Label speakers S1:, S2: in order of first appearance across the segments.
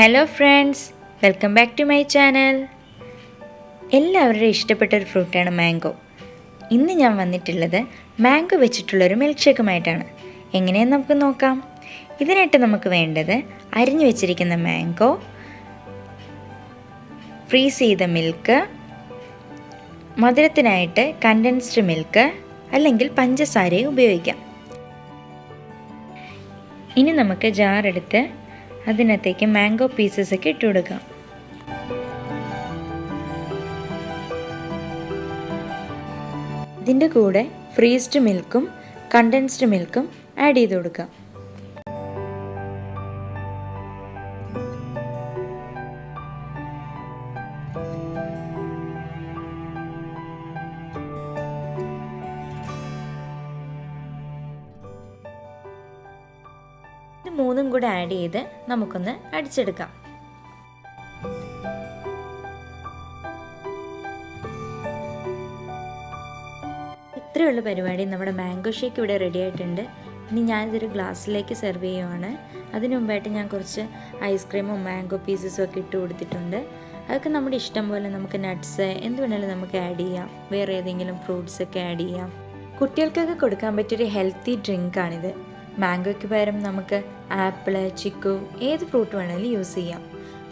S1: Hello friends welcome back to my channel എല്ലാവരുടെയും ഇഷ്ടപ്പെട്ട ഒരു ഫ്രൂട്ടാണ് മാംഗോ. ഇന്ന് ഞാൻ വന്നിട്ടുള്ളത് മാംഗോ വെച്ചിട്ടുള്ളൊരു മിൽക്ക് ഷേക്കുമായിട്ടാണ് എങ്ങനെയെന്ന് നമുക്ക് നോക്കാം. ഇതിനായിട്ട് നമുക്ക് വേണ്ടത് അരിഞ്ഞു വെച്ചിരിക്കുന്ന മാംഗോ ഫ്രീസ് ചെയ്ത മിൽക്ക് മധുരത്തിനായിട്ട് കണ്ടൻസ്ഡ് മിൽക്ക് അല്ലെങ്കിൽ പഞ്ചസാരയും ഉപയോഗിക്കാം. ഇനി നമുക്ക് ജാർ എടുത്ത് അതിനകത്തേക്ക് മാംഗോ പീസസ് ഒക്കെ ഇട്ട് കൊടുക്കാം. ഇതിന്റെ കൂടെ ഫ്രീസ്ഡ് മിൽക്കും കണ്ടൻസ്ഡ് മിൽക്കും ആഡ് ചെയ്ത് കൊടുക്കാം. ഇത് മൂന്നും കൂടെ ആഡ് ചെയ്ത് നമുക്കൊന്ന് അടിച്ചെടുക്കാം. ഇത്രയുള്ള പരിപാടി നമ്മുടെ മാംഗോ ഷേക്ക് ഇവിടെ റെഡി ആയിട്ടുണ്ട്. ഇനി ഞാനിതൊരു ഗ്ലാസ്സിലേക്ക് സെർവ് ചെയ്യുവാണ്. അതിനു മുമ്പായിട്ട് ഞാൻ കുറച്ച് ഐസ്ക്രീമും മാംഗോ പീസസും ഒക്കെ ഇട്ട് കൊടുത്തിട്ടുണ്ട്. അതൊക്കെ നമ്മുടെ ഇഷ്ടം പോലെ നമുക്ക് നട്ട്സ് എന്ത് വേണമെങ്കിലും നമുക്ക് ആഡ് ചെയ്യാം. വേറെ ഏതെങ്കിലും ഫ്രൂട്ട്സ് ഒക്കെ ആഡ് ചെയ്യാം. കുട്ടികൾക്കൊക്കെ കൊടുക്കാൻ പറ്റിയൊരു ഹെൽത്തി ഡ്രിങ്ക് ഡ്രിങ്കാണിത് മാംഗോയ്ക്ക് പകരം നമുക്ക് ആപ്പിൾ ചിക്കു ഏത് ഫ്രൂട്ട് വേണമെങ്കിലും യൂസ് ചെയ്യാം.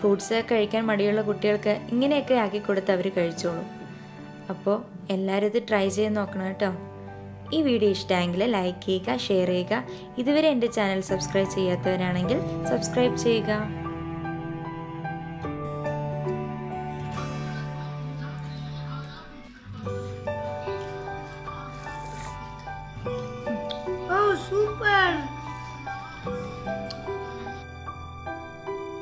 S1: ഫ്രൂട്ട്സ് കഴിക്കാൻ മടിയുള്ള കുട്ടികൾക്ക് ഇങ്ങനെയൊക്കെ ആക്കി കൊടുത്ത് അവർ കഴിച്ചോളും. അപ്പോൾ എല്ലാവരും ഇത് ട്രൈ ചെയ്ത് നോക്കണം കേട്ടോ. ഈ വീഡിയോ ഇഷ്ടമായെങ്കിൽ ലൈക്ക് ചെയ്യുക ഷെയർ ചെയ്യുക. ഇതുവരെ എന്റെ ചാനൽ സബ്സ്ക്രൈബ് ചെയ്യാത്തവരാണെങ്കിൽ സബ്സ്ക്രൈബ് ചെയ്യുക. Oh, super